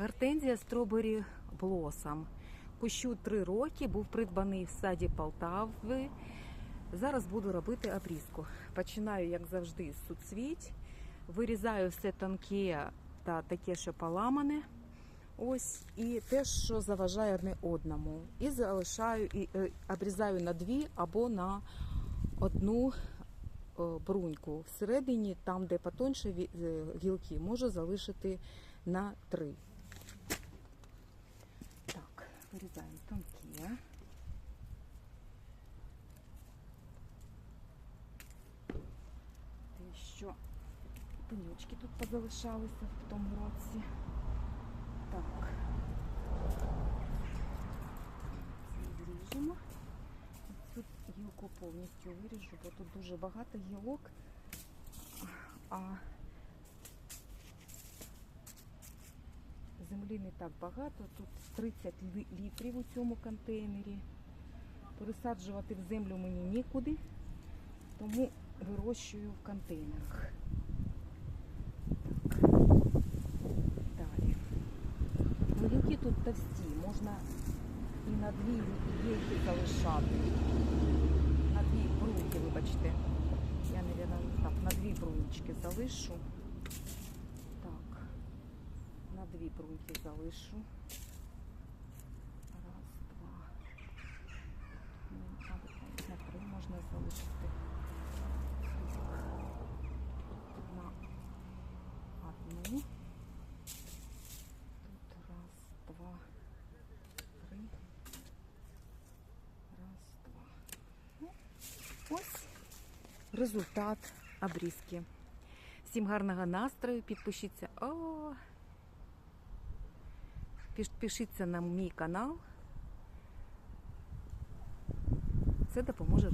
Гортензія Strawberry Blossom. Кущу 3 роки, був придбаний в саді Полтави. Зараз буду робити обрізку. Починаю, як завжди, з суцвіть. Вирізаю все тонке та таке, що поламане. Ось і те, що заважає одне одному. І залишаю, і е, обрізаю на дві або на одну е, бруньку. Всередині, там, де потоньше ві- е, гілки, можу залишити на три. Вирізаємо тонкі. Те, що пенючки тут позалишалися в тому році. Так. Виріжемо. Цю гілку повністю виріжу, бо тут дуже багато гілок. А землі не так багато. Тут 30 літрів у цьому контейнері. Пересаджувати в землю мені нікуди, тому вирощую в контейнерах. Так. Далі. Ну, тут товсті, можна і на дві гілки залишати. На дві бруньки, вибачте. Я, мабуть, так, на дві бруньки залишу. Так, на дві бруньки залишу. Раз, два. Ну, на три можна залишити. На одну. Тут раз, два, три. Раз, два. Ну, ось результат обрізки. Всім гарного настрою, підпишіться. О! Підпишіться на мій канал. Це допоможе